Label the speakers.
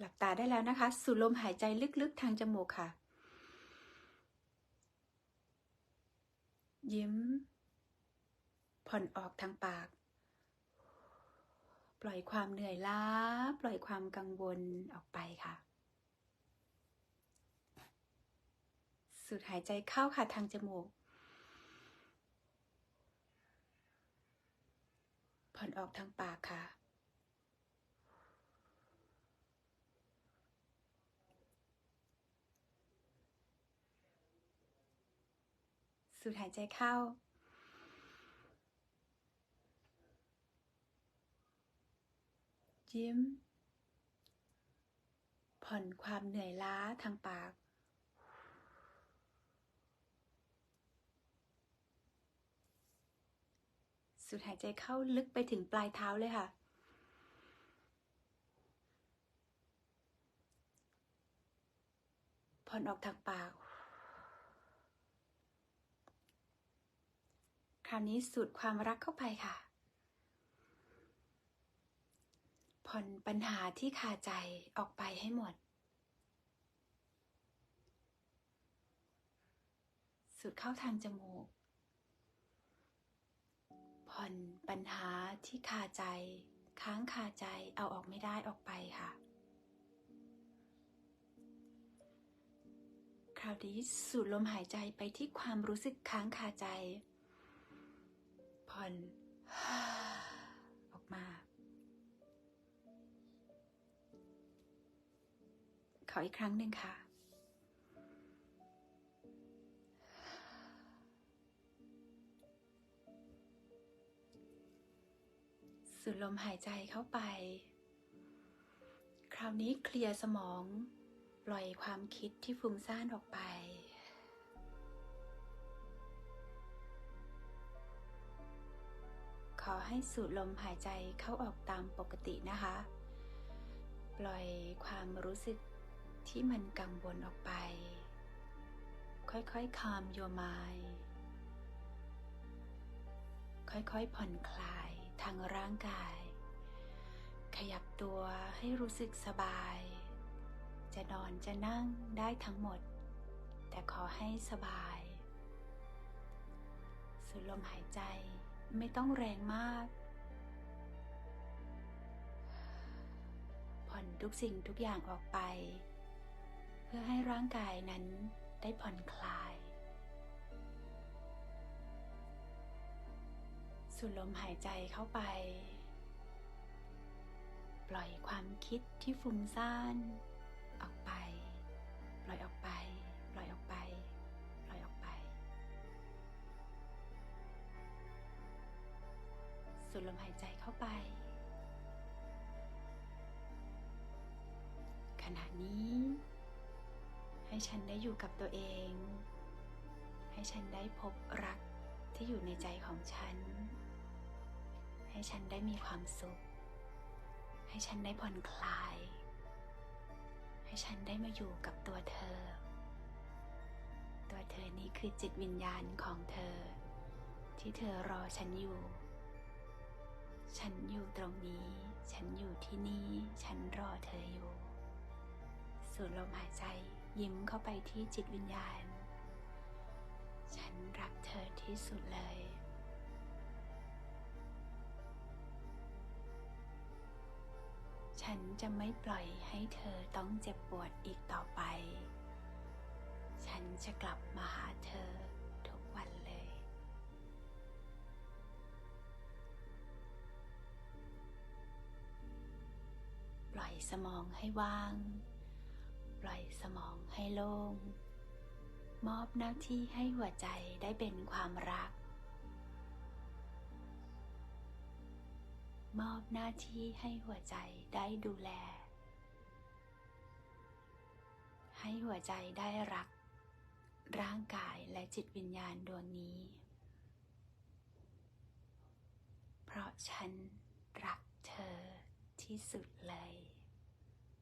Speaker 1: หลับตาได้แล้วนะคะ สูดลมหายใจลึกๆทางจมูกค่ะ ยิ้ม ผ่อนออกทางปาก ปล่อยความเหนื่อยล้า ปล่อยความกังวลออกไปค่ะ สูดหายใจเข้าค่ะทางจมูก ผ่อนออกทางปากค่ะ สูดหายใจเข้า ยิ้ม ผ่อนความเหนื่อยล้าทางปาก สูดหายใจเข้าลึกไปถึงปลายเท้าเลยค่ะผ่อนออกทางปาก ราวนี้สูดความรักเข้าไปค่ะ ผ่อนปัญหาที่คาใจออกไปให้หมด สูดเข้าทางจมูก ผ่อนปัญหาที่คาใจ ค้างคาใจเอาออกไม่ได้ออกไปค่ะคราวนี้สูดลมหายใจไปที่ความรู้สึกค้างคาใจ ผ่อนออกมา ขออีกครั้งหนึ่งค่ะ สูดลมหายใจเข้าไป คราวนี้เคลียร์สมอง ปล่อยความคิดที่ฟุ้งซ่านออกไป อให้สูดลมหายใจเข้าออกตามปกตินะคะ ปล่อยความรู้สึกที่มันกังวลออกไป ค่อยๆ calm your mind ค่อยๆผ่อนคลายทางร่างกาย ขยับตัวให้รู้สึกสบาย จะนอนจะนั่งได้ทั้งหมด แต่ขอให้สบาย สูดลมหายใจ ไม่ต้องแรงมาก ผ่อนทุกสิ่งทุกอย่างออกไป เพื่อให้ร่างกายนั้นได้ผ่อนคลาย สูดลมหายใจเข้าไป ปล่อยความคิดที่ฟุ้งซ่าน ดลมหายใจเข้าไป ขณะนี้ ให้ฉันได้อยู่กับตัวเอง ให้ฉันได้พบรักที่อยู่ในใจของฉัน ให้ฉันได้มีความสุข ให้ฉันได้ผ่อนคลาย ให้ฉันได้มาอยู่กับตัวเธอ ตัวเธอนี้คือจิตวิญญาณของเธอที่เธอรอฉันอยู่ ฉันอยู่ตรงนี้ ฉันอยู่ที่นี่ ฉันรอเธออยู่ สูดลมหายใจยิ้มเข้าไปที่จิตวิญญาณ ฉันรักเธอที่สุดเลย ฉันจะไม่ปล่อยให้เธอต้องเจ็บปวดอีกต่อไป ฉันจะกลับมาหาเธอ สมองให้ว่าง ปล่อยสมองให้โล่ง มอบหน้าที่ให้หัวใจได้เป็นความรัก มอบหน้าที่ให้หัวใจได้ดูแล ให้หัวใจได้รัก ร่างกายและจิตวิญญาณดวงนี้ เพราะฉันรักเธอที่สุดเลย